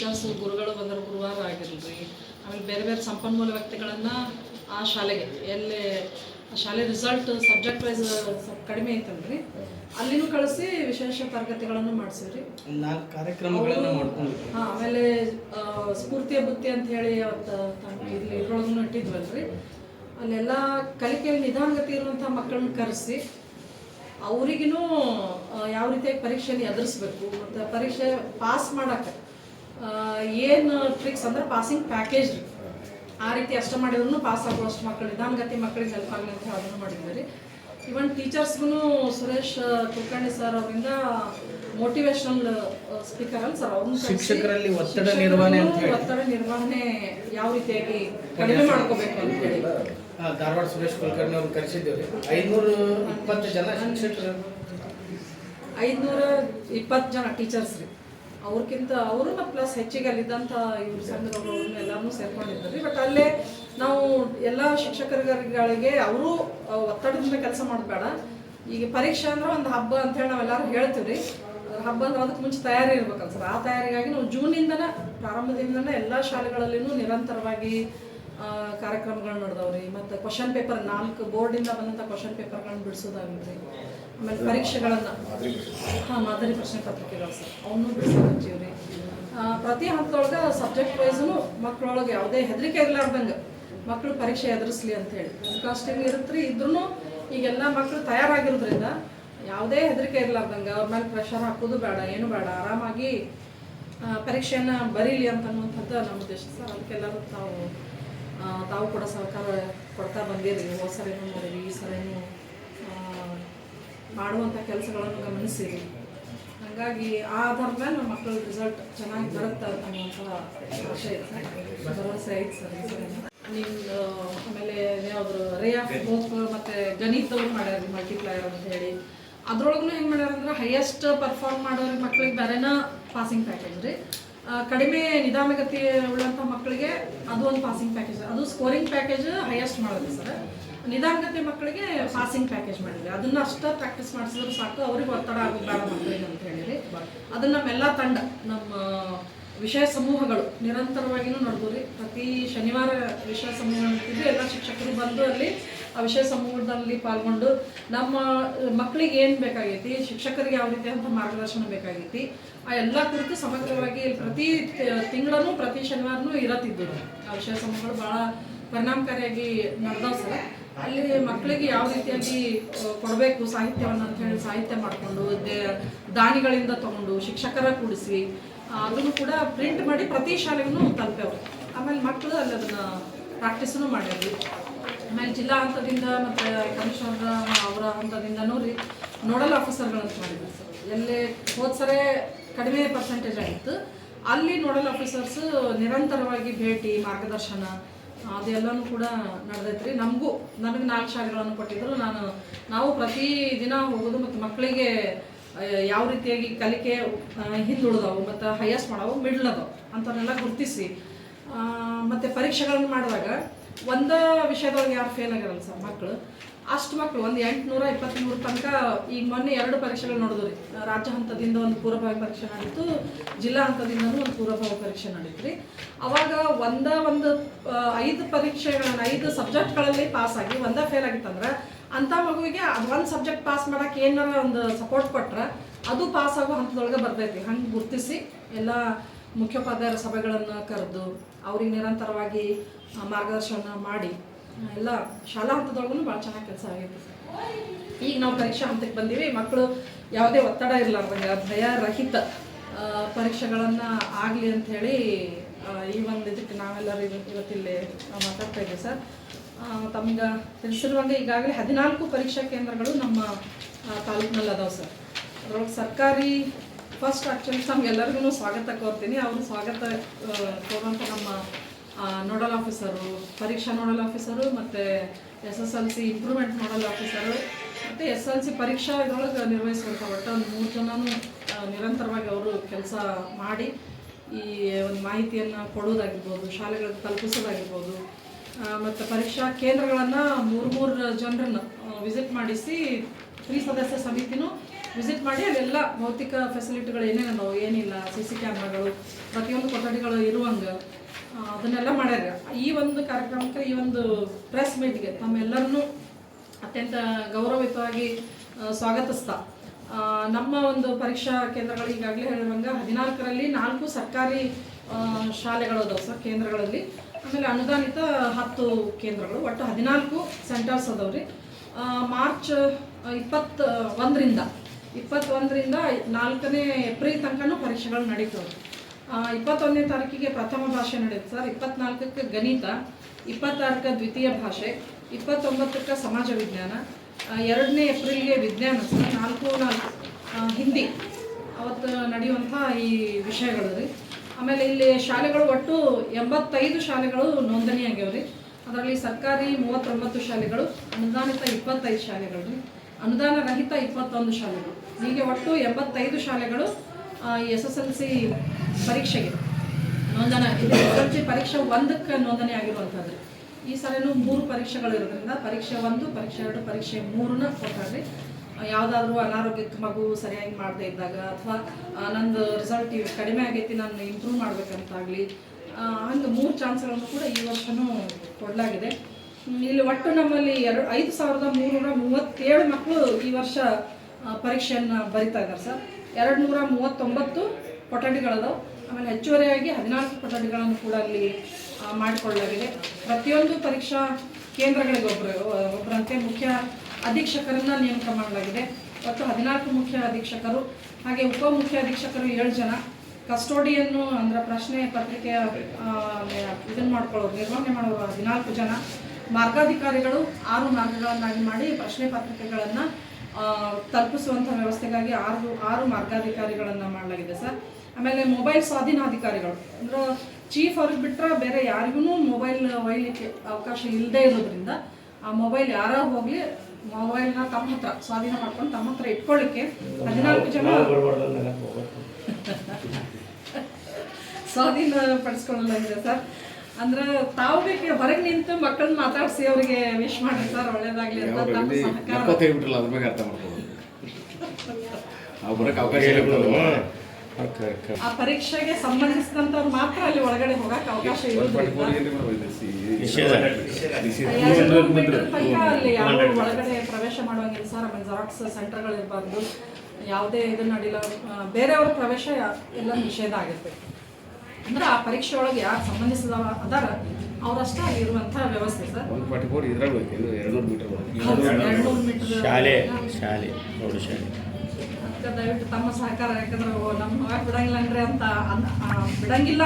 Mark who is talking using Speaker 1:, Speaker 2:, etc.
Speaker 1: Teachers ಗುರುಗಳು ಬಂದರು ಗುರುವಾರ ಆಗಿರಲಿ. ಆಮೇಲೆ ಬೇರೆ ಬೇರೆ ಸಂಪನ್ಮೂಲ ವ್ಯಕ್ತಿಗಳನ್ನು ಆ ಶಾಲೆಗೆ ಎಲ್ಲಿ ಆ ಶಾಲೆ ರಿಸಲ್ಟ್ ಸಬ್ಜೆಕ್ಟ್ ವೈಸ್ ಸ್ವಲ್ಪ ಕಡಿಮೆ ಐತಲ್ರಿ. ಅಲ್ಲಿನೂ ಕಳಿಸಿ ವಿಶೇಷ ತರಗತಿಗಳನ್ನು ಮಾಡಿಸಿವ್ರಿ
Speaker 2: ನಾಲ್ಕು ಕಾರ್ಯಕ್ರಮಗಳನ್ನು ಮಾಡ್ಕೊಂಡು
Speaker 1: ಹಾಂ ಆಮೇಲೆ ಸ್ಫೂರ್ತಿಯ ಬುತ್ತಿ ಅಂತ ಹೇಳಿ ಅವತ್ತು ಇಲ್ಲಿ ಇದ್ರೊಳಗೂ ಇಟ್ಟಿದ್ವಲ್ರಿ. ಅಲ್ಲೆಲ್ಲ ಕಲಿಕೆಯಲ್ಲಿ ನಿಧಾನಗತಿ ಇರುವಂಥ ಮಕ್ಕಳನ್ನ ಕರೆಸಿ ಅವರಿಗೂ ಯಾವ ರೀತಿಯಾಗಿ ಪರೀಕ್ಷೆಯಲ್ಲಿ ಎದುರಿಸ್ಬೇಕು ಮತ್ತು ಪರೀಕ್ಷೆ ಪಾಸ್ ಮಾಡೋಕ್ಕೆ ಏನು ಟ್ರಿಕ್ಸ್ ಅಂದ್ರೆ ಪಾಸಿಂಗ್ ಪ್ಯಾಕೇಜ್ ರೀ. ಆ ರೀತಿ ಅಷ್ಟು ಮಾಡಿದ್ರು ಪಾಸ್ ಆಗುವಷ್ಟು ಮಕ್ಕಳು ನಿಧಾನಗತಿ ಮಕ್ಕಳಿಗೆ ಹೆಲ್ಪ್ ಆಗಲಿ ಅಂತ ಅದನ್ನು ಅದನ್ನು ಮಾಡಿದ್ದೀವಿ ಇವನ್ ಟೀಚರ್ಸ್ಗೂ ಸುರೇಶ್ ಕುಲಕರ್ಣಿ ಸರ್ ಅವರಿಂದ ಮೋಟಿವೇಶನಲ್ ಸ್ಪೀಕರ್ ಅಲ್ಲ ಸರ್ ಅವ್ರನ್ನ
Speaker 2: ಶಿಕ್ಷಕರಲ್ಲಿ ಒತ್ತಡ ನಿರ್ವಹಣೆ.
Speaker 1: ಒತ್ತಡ ನಿರ್ವಹಣೆ ಯಾವ ರೀತಿಯಾಗಿ ಕಡಿಮೆ ಮಾಡ್ಕೋಬೇಕು ಅಂತ ಹೇಳಿ.
Speaker 2: ಧಾರವಾಡ ಸುರೇಶ್ ಕುಲಕರ್ಣಿ ಅವ್ರನ್ನ ಕರೆಸಿದ್ದೇವೆ ಐನೂರು ಇಪ್ಪತ್ತು ಜನ ಶಿಕ್ಷಕರು.
Speaker 1: ಐದುನೂರ ಇಪ್ಪತ್ತು ಜನ ಟೀಚರ್ಸ್ ರೀ. ಅವ್ರಕ್ಕಿಂತ ಅವರು ಮತ್ತು ಪ್ಲಸ್ ಹೆಚ್ಚಿಗೆ ಅಲ್ಲಿದ್ದಂಥ ಇವ್ರ ಸಂಘದವರು ಎಲ್ಲರೂ ಸೇರ್ಕೊಂಡಿದ್ದಾರೆ ಬಟ್ ಅಲ್ಲೇ ನಾವು ಎಲ್ಲ ಶಿಕ್ಷಕರುಗಳಿಗೆ ಅವರು ಒತ್ತಡದಿಂದ ಕೆಲಸ ಮಾಡಬೇಡ. ಈಗ ಪರೀಕ್ಷೆ ಅಂದ್ರೆ ಒಂದು ಹಬ್ಬ ಅಂತ ಹೇಳಿ ನಾವೆಲ್ಲರೂ ಹೇಳ್ತೀವಿ ರೀ ಹಬ್ಬ ಅಂದ್ರೆ ಅದಕ್ಕೆ ಮುಂಚೆ ತಯಾರಿ ಇರ್ಬೇಕಲ್ಲ ಸರ್ ಆ ತಯಾರಿಗಾಗಿ ನಾವು ಜೂನಿಂದನೇ ಪ್ರಾರಂಭದಿಂದನೇ ಎಲ್ಲ ಶಾಲೆಗಳಲ್ಲಿನೂ ನಿರಂತರವಾಗಿ ಕಾರ್ಯಕ್ರಮಗಳು ನಡೆದವ್ರಿ. ಮತ್ತು ಕ್ವಶನ್ ಪೇಪರ್ ನಾಲ್ಕು ಬೋರ್ಡಿಂದ ಬಂದಂಥ ಕ್ವಶನ್ ಪೇಪರ್ಗಳನ್ನ ಬಿಡಿಸೋದಾಗಿದ್ರಿ ಆಮೇಲೆ ಪರೀಕ್ಷೆಗಳನ್ನು. ಹಾಂ, ಮಾದರಿ ಪ್ರಶ್ನೆ ಪತ್ರಿಕೆಗಳು ಸರ್. ಅವನು ಬಿಡಿಸೋದಿವ್ರಿ ಪ್ರತಿ ಹಂತದೊಳಗೆ ಸಬ್ಜೆಕ್ಟ್ ವೈಸು ಮಕ್ಕಳೊಳಗೆ ಯಾವುದೇ ಹೆದರಿಕೆ ಇರಲಾರ್ದಂಗೆ ಮಕ್ಕಳು ಪರೀಕ್ಷೆ ಎದುರಿಸ್ಲಿ ಅಂತ ಹೇಳಿ. ಕಾಸ್ಟಿಂಗ್ ಇರುತ್ತೆ ರೀ ಇದ್ರೂ ಈಗೆಲ್ಲ ಮಕ್ಕಳು ತಯಾರಾಗಿರೋದ್ರಿಂದ ಯಾವುದೇ ಹೆದರಿಕೆ ಇರಲಾರ್ದಂಗೆ ಅವ್ರ ಮೇಲೆ ಪ್ರೆಷರ್ ಹಾಕೋದು ಬೇಡ, ಏನು ಬೇಡ, ಆರಾಮಾಗಿ ಪರೀಕ್ಷೆಯನ್ನು ಬರೀಲಿ ಅಂತ ಅನ್ನುವಂಥದ್ದು ನಮ್ಮ ಉದ್ದೇಶ ಸರ್. ಅದಕ್ಕೆಲ್ಲರೂ ತಾವು ತಾವು ಕೂಡ ಸಹಕಾರ ಕೊಡ್ತಾ ಬಂದಿರಿ. ಹೋದ ಸರಿನೂ ಈ ಸರಿನೂ ಮಾಡುವಂಥ ಕೆಲಸಗಳನ್ನು ಗಮನಿಸಿರಿ. ಹಾಗಾಗಿ ಆ ಆಧಾರದ ಮೇಲೆ ನಮ್ಮ ಮಕ್ಕಳ ರಿಸಲ್ಟ್ ಚೆನ್ನಾಗಿ ಬರುತ್ತೆ ಅನ್ನುವಂಥ ಆಶೆ ಇದೆ. ಭರವಸೆ ಐತೆ ಸರ್ ನಿಮ್ದು, ಆಮೇಲೆ ಯಾವ್ದು ರೇ ಆಫ್ ಹೋಪ್ ಮತ್ತು ಗಣಿತವ್ರು ಮಾಡ್ಯಾರ ಮಲ್ಟಿಪ್ಲೈಯರ್ ಅಂತ ಹೇಳಿ. ಅದ್ರೊಳಗೂ ಹೆಂಗೆ ಮಾಡ್ಯಾರ ಅಂದ್ರೆ ಹೈಯೆಸ್ಟ್ ಪರ್ಫಾರ್ಮ್ ಮಾಡೋರಿಗೆ ಮಕ್ಳಿಗೆ ಬೇರೆನ ಪಾಸಿಂಗ್ ಪ್ಯಾಕೇಜ್ ರೀ. ಕಡಿಮೆ ನಿಧಾನಗತಿ ಉಳ್ಳಂಥ ಮಕ್ಕಳಿಗೆ ಅದು ಒಂದು ಪಾಸಿಂಗ್ ಪ್ಯಾಕೇಜ್ ಅದು ಸ್ಕೋರಿಂಗ್ ಪ್ಯಾಕೇಜ್ ಹೈಯೆಸ್ಟ್ ಮಾಡೋದು ಸರ್. ನಿಧಾನಗತಿ ಮಕ್ಕಳಿಗೆ ಪಾಸಿಂಗ್ ಪ್ಯಾಕೇಜ್ ಮಾಡಿದ್ವಿ ಅದನ್ನ ಅಷ್ಟ ಪ್ರಾಕ್ಟೀಸ್ ಮಾಡಿಸಿದ್ರು ಸಾಕು, ಅವ್ರಿಗೆ ಒತ್ತಡ ಆಗೋದು ಮಕ್ಕಳಿಗೆ ಅಂತ ಹೇಳಿರಿ ಅದನ್ನ ನಮ್ಮೆಲ್ಲ ತಂಡ, ನಮ್ಮ ವಿಷಯ ಸಮೂಹಗಳು ನಿರಂತರವಾಗಿನೂ ನಡೆದ್ರಿ ಪ್ರತಿ ಶನಿವಾರ ವಿಷಯ ಸಮೂಹ ನಡೆತಿದ್ದು ಎಲ್ಲ ಶಿಕ್ಷಕರು ಬಂದು ಅಲ್ಲಿ ಆ ವಿಷಯ ಸಮೂಹದಲ್ಲಿ ಪಾಲ್ಗೊಂಡು ನಮ್ಮ ಮಕ್ಕಳಿಗೆ ಏನು ಬೇಕಾಗೈತಿ, ಶಿಕ್ಷಕರಿಗೆ ಯಾವ ರೀತಿಯಾದಂಥ ಮಾರ್ಗದರ್ಶನ ಬೇಕಾಗೈತಿ, ಆ ಎಲ್ಲ ಕುರಿತು ಸಮಗ್ರವಾಗಿ ಪ್ರತಿ ತಿಂಗಳೂ ಪ್ರತಿ ಶನಿವಾರನೂ ಇರತ್ತಿದ್ದರು ಆ ವಿಷಯ ಸಮೂಹಗಳು ಭಾಳ ಪರಿಣಾಮಕಾರಿಯಾಗಿ ನಡೆದವು ಸರ್. ಅಲ್ಲಿ ಮಕ್ಕಳಿಗೆ ಯಾವ ರೀತಿಯಾಗಿ ಕೊಡಬೇಕು ಸಾಹಿತ್ಯವನ್ನು ಅಂತ ಹೇಳಿ ಸಾಹಿತ್ಯ ಮಾಡಿಕೊಂಡು ದಾನಿಗಳಿಂದ ತಗೊಂಡು ಶಿಕ್ಷಕರ ಕೂಡಿಸಿ ಅದನ್ನು ಕೂಡ ಪ್ರಿಂಟ್ ಮಾಡಿ ಪ್ರತಿ ಶಾಲೆಗೂ ತಲುಪೇವ್ರು ಆಮೇಲೆ ಮಕ್ಕಳು ಅಲ್ಲಿ ಅದನ್ನು ಪ್ರಾಕ್ಟೀಸನ್ನು ಮಾಡಿದ್ವಿ. ಆಮೇಲೆ ಜಿಲ್ಲಾ ಹಂತದಿಂದ ಮತ್ತು ಕಮಿಷನರ್ ಅವರ ಹಂತದಿಂದನೂ ರೀ, ನೋಡಲ್ ಆಫೀಸರ್ಗಳಂತ ಮಾಡಿದ್ವಿ ಸರ್. ಎಲ್ಲೇ ಹೋದ ಸರಿ ಕಡಿಮೆ ಪರ್ಸೆಂಟೇಜ್ ಆಗಿತ್ತು. ಅಲ್ಲಿ ನೋಡಲ್ ಆಫೀಸರ್ಸ್ ನಿರಂತರವಾಗಿ ಭೇಟಿ, ಮಾರ್ಗದರ್ಶನ ಅದೆಲ್ಲನೂ ಕೂಡ ನಡೆದೈತ್ರಿ. ನಮಗೂ, ನನಗೆ ನಾಲ್ಕು ಶಾಲೆಗಳನ್ನು ಕೊಟ್ಟಿದ್ದರು ನಾನು, ನಾವು ಪ್ರತಿ ದಿನ ಹೋಗೋದು ಮತ್ತು ಮಕ್ಕಳಿಗೆ ಯಾವ ರೀತಿಯಾಗಿ ಕಲಿಕೆ ಹಿಂದುಳಿದವು ಮತ್ತು ಹೈಯೆಸ್ಟ್ ಮಾಡವು, ಮಿಡ್ಲ್ ಅದಾವು ಅಂಥವನ್ನೆಲ್ಲ ಗುರುತಿಸಿ. ಮತ್ತೆ ಪರೀಕ್ಷೆಗಳನ್ನು ಮಾಡಿದಾಗ, ಒಂದ ವಿಷಯದೊಳಗೆ ಯಾರು ಫೇಲ್ ಆಗಿರಲ್ಲ ಸರ್ ಮಕ್ಕಳು ಅಷ್ಟು ಮಕ್ಕಳು ಒಂದು ಎಂಟುನೂರ ಇಪ್ಪತ್ತ್ಮೂರು ತನಕ ಈಗ ಮೊನ್ನೆ ಎರಡು ಪರೀಕ್ಷೆಗಳು ನೋಡಿದ್ವು ರೀ. ರಾಜ್ಯ ಹಂತದಿಂದ ಒಂದು ಪೂರ್ವಭಾವಿ ಪರೀಕ್ಷೆ ನಡೀತು, ಜಿಲ್ಲಾ ಹಂತದಿಂದನೂ ಒಂದು ಪೂರ್ವಭಾವಿ ಪರೀಕ್ಷೆ ನಡೀತು ರೀ. ಅವಾಗ ಒಂದ ಒಂದು ಐದು ಪರೀಕ್ಷೆಗಳನ್ನು, ಐದು ಸಬ್ಜೆಕ್ಟ್ಗಳಲ್ಲಿ ಆಗಿ, ಒಂದ ಫೇಲ್ ಆಗಿತ್ತಂದ್ರೆ ಅಂಥ ಮಗುವಿಗೆ ಅದು ಒಂದು ಸಬ್ಜೆಕ್ಟ್ ಪಾಸ್ ಮಾಡೋಕೆ ಏನಾರ ಒಂದು ಸಪೋರ್ಟ್ ಕೊಟ್ರೆ ಅದು ಪಾಸ್ ಆಗೋ ಹಂತದೊಳಗೆ ಬರ್ತೈತಿ. ಹಂಗೆ ಗುರ್ತಿಸಿ ಎಲ್ಲ ಮುಖ್ಯೋಪಾಧ್ಯಾಯರ ಸಭೆಗಳನ್ನು ಕರೆದು ಅವ್ರಿಗೆ ನಿರಂತರವಾಗಿ ಮಾರ್ಗದರ್ಶನ ಮಾಡಿ ಎಲ್ಲ ಶಾಲಾ ಹಂತದೊಳಗೂ ಭಾಳ ಚೆನ್ನಾಗಿ ಕೆಲಸ ಆಗೈತೆ ಈಗ ನಾವು ಪರೀಕ್ಷಾ ಹಂತಕ್ಕೆ ಬಂದೀವಿ ಮಕ್ಕಳು ಯಾವುದೇ ಒತ್ತಡ ಇರಲಾರ್ದಂಗೆ ಭಯ ರಹಿತ ಪರೀಕ್ಷೆಗಳನ್ನು ಆಗಲಿ ಅಂಥೇಳಿ ಈ ಒಂದು ಇದಕ್ಕೆ ನಾವೆಲ್ಲರೂ ಇವತ್ತು ಇವತ್ತಿಲ್ಲಿ ಮಾತಾಡ್ತಾ ಇದ್ದೀವಿ ಸರ್. ತಮ್ಗೆ ತಿಳಿಸಿರುವಂಗೆ ಈಗಾಗಲೇ ಹದಿನಾಲ್ಕು ಪರೀಕ್ಷಾ ಕೇಂದ್ರಗಳು ನಮ್ಮ ತಾಲೂಕಿನಲ್ಲಿ ಅದಾವೆ ಸರ್. ಅದರೊಳಗೆ ಸರ್ಕಾರಿ ಫಸ್ಟ್ ಆ್ಯಕ್ಚುಲಿ ತಮ್ಗೆಲ್ಲರಿಗೂ ಸ್ವಾಗತ ಕೋರ್ತೀನಿ. ಅವರು ಸ್ವಾಗತ ಕೋರುವಂಥ ನಮ್ಮ ನೋಡಲ್ ಆಫೀಸರು, ಪರೀಕ್ಷಾ ನೋಡಲ್ ಆಫೀಸರು, ಮತ್ತು S S L C improvement nodal officer, ಮತ್ತು ಎಸ್ ಎಲ್ ಸಿ ಪರೀಕ್ಷಾ ಇದ್ರೊಳಗೆ ನಿರ್ವಹಿಸ್ಬೇಕು ಒಟ್ಟು ಒಂದು ಮೂರು ಜನನೂ ನಿರಂತರವಾಗಿ ಅವರು ಕೆಲಸ ಮಾಡಿ ಈ ಒಂದು ಮಾಹಿತಿಯನ್ನು ಕೊಡೋದಾಗಿರ್ಬೋದು ಶಾಲೆಗಳಿಗೆ ತಲುಪಿಸೋದಾಗಿರ್ಬೋದು ಮತ್ತು ಪರೀಕ್ಷಾ ಕೇಂದ್ರಗಳನ್ನು ಮೂರು ಮೂರು ಜನರನ್ನು ವಿಸಿಟ್ ಮಾಡಿಸಿ ತ್ರಿಸದಸ್ಯ ಸಮಿತಿನೂ ವಿಸಿಟ್ ಮಾಡಿ ಅಲ್ಲೆಲ್ಲ ಭೌತಿಕ ಫೆಸಿಲಿಟಿಗಳು ಏನೇನು ಏನಿಲ್ಲ ಸಿ ಸಿ ಕ್ಯಾಮ್ರಾಗಳು ಪ್ರತಿಯೊಂದು ಕೊಠಡಿಗಳು ಇರುವಂಗೆ ಅದನ್ನೆಲ್ಲ ಮಾಡ್ಯಾರ. ಈ ಒಂದು ಕಾರ್ಯಕ್ರಮಕ್ಕೆ, ಈ ಒಂದು ಪ್ರೆಸ್ ಮೀಟ್ಗೆ ತಮ್ಮೆಲ್ಲರನ್ನೂ ಅತ್ಯಂತ ಗೌರವಯುತವಾಗಿ ಸ್ವಾಗತಿಸ್ತಾ. ನಮ್ಮ ಒಂದು ಪರೀಕ್ಷಾ ಕೇಂದ್ರಗಳು ಈಗಾಗಲೇ ಹೇಳಿರುವಂಗೆ ಹದಿನಾಲ್ಕರಲ್ಲಿ ನಾಲ್ಕು ಸರ್ಕಾರಿ ಶಾಲೆಗಳು ಅದಾವೆ ಸರ್ ಕೇಂದ್ರಗಳಲ್ಲಿ. ಆಮೇಲೆ ಅನುದಾನಿತ ಹತ್ತು ಕೇಂದ್ರಗಳು, ಒಟ್ಟು ಹದಿನಾಲ್ಕು ಸೆಂಟರ್ಸ್ ಅದಾವೆ ರೀ. ಮಾರ್ಚ್ ಇಪ್ಪತ್ತ ಒಂದರಿಂದ ಇಪ್ಪತ್ತೊಂದರಿಂದ ನಾಲ್ಕನೇ ಏಪ್ರಿಲ್ ತನಕನೂ ಪರೀಕ್ಷೆಗಳು ನಡೀತವೆ ಇಪ್ಪತ್ತೊಂದನೇ ತಾರೀಕಿಗೆ ಪ್ರಥಮ ಭಾಷೆ ನಡೆಯುತ್ತೆ ಸರ್. ಇಪ್ಪತ್ನಾಲ್ಕಕ್ಕೆ ಗಣಿತ, ಇಪ್ಪತ್ತಾರಕ್ಕೆ ದ್ವಿತೀಯ ಭಾಷೆ, ಇಪ್ಪತ್ತೊಂಬತ್ತಕ್ಕೆ ಸಮಾಜ ವಿಜ್ಞಾನ ಎರಡನೇ ಏಪ್ರಿಲ್ಗೆ ವಿಜ್ಞಾನ ಸರ್. ನಾಲ್ಕು ನಾಲ್ಕು ಹಿಂದಿ ಅವತ್ತು ನಡೆಯುವಂಥ ಈ ವಿಷಯಗಳು ರೀ. ಆಮೇಲೆ ಇಲ್ಲಿ ಶಾಲೆಗಳು ಒಟ್ಟು ಎಂಬತ್ತೈದು ಶಾಲೆಗಳು ನೋಂದಣಿ ಆಗ್ಯಾವ ರೀ. ಅದರಲ್ಲಿ ಸರ್ಕಾರಿ ಮೂವತ್ತೊಂಬತ್ತು ಶಾಲೆಗಳು, ಅನುದಾನಿತ ಇಪ್ಪತ್ತೈದು ಶಾಲೆಗಳು ರೀ. ಅನುದಾನ ರಹಿತ ಇಪ್ಪತ್ತೊಂದು ಶಾಲೆಗಳು. ಹೀಗೆ ಒಟ್ಟು ಎಂಬತ್ತೈದು ಶಾಲೆಗಳು ಎಸ್ ಎಸ್ ಎಲ್ ಸಿ ಪರೀಕ್ಷೆಗೆ ನೋಂದಣಿ, ಇದು ಎಸ್ ಎಲ್ ಸಿ ಪರೀಕ್ಷೆ ಒಂದಕ್ಕೆ ನೋಂದಣಿ ಆಗಿರುವಂಥದ್ದು. ಈ ಸಲನೂ ಮೂರು ಪರೀಕ್ಷೆಗಳು ಇರೋದ್ರಿಂದ ಪರೀಕ್ಷೆ ಒಂದು, ಪರೀಕ್ಷೆ ಎರಡು, ಪರೀಕ್ಷೆ ಮೂರನ್ನ ಕೊಟ್ಟಾರ್ರಿ ಯಾವುದಾದ್ರೂ ಅನಾರೋಗ್ಯಕ್ಕೆ ಮಗು ಸರಿಯಾಗಿ ಮಾಡದೇ ಇದ್ದಾಗ ಅಥವಾ ನಂದು ರಿಸಲ್ಟ್ ಕಡಿಮೆ ಆಗೈತಿ, ನಾನು ಇಂಪ್ರೂವ್ ಮಾಡಬೇಕಂತಾಗಲಿ ಹಂಗೆ ಮೂರು ಚಾನ್ಸ್ಗಳನ್ನು ಕೂಡ ಈ ವರ್ಷವೂ ಕೊಡಲಾಗಿದೆ. ಇಲ್ಲಿ ಒಟ್ಟು ನಮ್ಮಲ್ಲಿ ಎರಡು, ಐದು ಸಾವಿರದ ಮೂರುನೂರ ಮೂವತ್ತೇಳು ಮಕ್ಕಳು ಈ ವರ್ಷ ಪರೀಕ್ಷೆಯನ್ನು ಬರಿತಾ ಇದ್ದಾರೆ ಸರ್. ಎರಡು ನೂರ ಮೂವತ್ತೊಂಬತ್ತು ಕೊಠಡಿಗಳದಾವೆ. ಆಮೇಲೆ ಹೆಚ್ಚುವರಿಯಾಗಿ ಹದಿನಾಲ್ಕು ಕೊಠಡಿಗಳನ್ನು ಕೂಡ ಅಲ್ಲಿ ಮಾಡಿಕೊಳ್ಳಲಾಗಿದೆ. ಪ್ರತಿಯೊಂದು ಪರೀಕ್ಷಾ ಕೇಂದ್ರಗಳಿಗೆ ಒಬ್ಬರು ಒಬ್ಬರಂತೆ ಮುಖ್ಯ ಅಧೀಕ್ಷಕರನ್ನು ನೇಮಕ ಮಾಡಲಾಗಿದೆ. ಮತ್ತು ಹದಿನಾಲ್ಕು ಮುಖ್ಯ ಅಧೀಕ್ಷಕರು, ಹಾಗೆ ಉಪ ಮುಖ್ಯ ಅಧೀಕ್ಷಕರು ಏಳು ಜನ. ಕಸ್ಟೋಡಿಯನ್ನು ಅಂದರೆ ಪ್ರಶ್ನೆ ಪತ್ರಿಕೆಯ ಇದನ್ನು ಮಾಡ್ಕೊಳ್ಳೋರು, ನಿರ್ವಹಣೆ ಮಾಡೋರು ಹದಿನಾಲ್ಕು ಜನ. ಮಾರ್ಗಾಧಿಕಾರಿಗಳು ಆರು ಮಾರ್ಗಗಳನ್ನಾಗಿ ಮಾಡಿ ಪ್ರಶ್ನೆ ಪತ್ರಿಕೆಗಳನ್ನು ತಲುಪಿಸುವಂಥ ವ್ಯವಸ್ಥೆಗಾಗಿ ಆರು ಆರು ಮಾರ್ಗಾಧಿಕಾರಿಗಳನ್ನು ಮಾಡಲಾಗಿದೆ ಸರ್. ಆಮೇಲೆ ಮೊಬೈಲ್ ಸ್ವಾಧೀನಾಧಿಕಾರಿಗಳು. ಅಂದ್ರೆ ಚೀಫ್ ಅವ್ರಿಗೆ ಬಿಟ್ಟರೆ ಬೇರೆ ಯಾರಿಗೂ ಮೊಬೈಲ್ ಒಯ್ಯಲಿಕ್ಕೆ ಅವಕಾಶ ಇಲ್ಲದೆ ಇರೋದ್ರಿಂದ ಆ ಮೊಬೈಲ್ ಯಾರೋ ಹೋಗಲಿ ಮೊಬೈಲ್ನ ತಮ್ಮ ಹತ್ರ ಸ್ವಾಧೀನ ಮಾಡ್ಕೊಂಡು ತಮ್ಮ ಹತ್ರ ಇಟ್ಕೊಳ್ಳಿಕ್ಕೆ ಹದಿನಾಲ್ಕು ಜನ ಸ್ವಾಧೀನ ಪಡಿಸ್ಕೊಳ್ಳಲಾಗಿದೆ ಸರ್. ಅಂದ್ರೆ ತಾವು ಬೇಕು ಹೊರಗೆ ನಿಂತು ಮಕ್ಕಳನ್ನ ಮಾತಾಡಿಸಿ ಅವರಿಗೆ ವಿಶ್ ಮಾಡಿ ಸರ್ ಒಳ್ಳೇದಾಗ್ಲಿ ಅಂತ ತಮ್ಮ ಸಹಕಾರ.
Speaker 3: ನಕ್ಕ ತೆಗಿಬಿಟ್ರಲ್ಲ ಅದ್ರ ಮೇಲೆ ಅರ್ಥ ಮಾಡ್ಬೋದು ನಾವು ಬರಕ್ಕೆ ಅವಕಾಶ ಇಲ್ಲ
Speaker 1: ಆ ಪರೀಕ್ಷೆಗೆ ಸಂಬಂಧಿಸಿದಂತವ್ರು ಮಾತ್ರ ಅಲ್ಲಿ ಒಳಗಡೆ ಹೋಗಕ್ ಅವಕಾಶ ಅಲ್ಲಿ ಯಾರು ಒಳಗಡೆ ಪ್ರವೇಶ ಮಾಡುವಂಗಿಲ್ಲ ಸರ್ ಆಮೇಲೆ ಜೆರಾಕ್ಸ್ ಸೆಂಟರ್ಗಳು ಇರಬಾರ್ದು ಯಾವುದೇ ಇದು ನಡಿಲ್ಲ. ಆ, ಬೇರೆಯವ್ರ ಪ್ರವೇಶ ಎಲ್ಲ ನಿಷೇಧ ಆಗುತ್ತೆ ಅಂದ್ರೆ ಆ ಪರೀಕ್ಷೆ ಒಳಗೆ ಯಾರು ಸಂಬಂಧಿಸಿದ ಅದಾರ ಅವರಷ್ಟೇ ಇರುವಂತ ಇರುವಂಥ ವ್ಯವಸ್ಥೆ ಸರ್.
Speaker 3: ಒಂದು ಪಟ್ಟಿ ಫೋರ್ ಇದ್ರಾಗ ಬೇಕು ಇದು ಎರಡು ನೂರು ಮೀಟರ್
Speaker 1: ಮೀಟರ್.
Speaker 4: ಶಾಲೆ ಶಾಲೆ ಪ್ರೌಢಶಾಲೆ
Speaker 1: ಅದಕ್ಕೆ ದಯವಿಟ್ಟು ತಮ್ಮ ಸಹಕಾರ ಯಾಕಂದ್ರೆ ನಮ್ಮ ಮಗ ಬಿಡಂಗಿಲ್ಲ ಅಂದ್ರೆ ಅಂತ ಬಿಡಂಗಿಲ್ಲ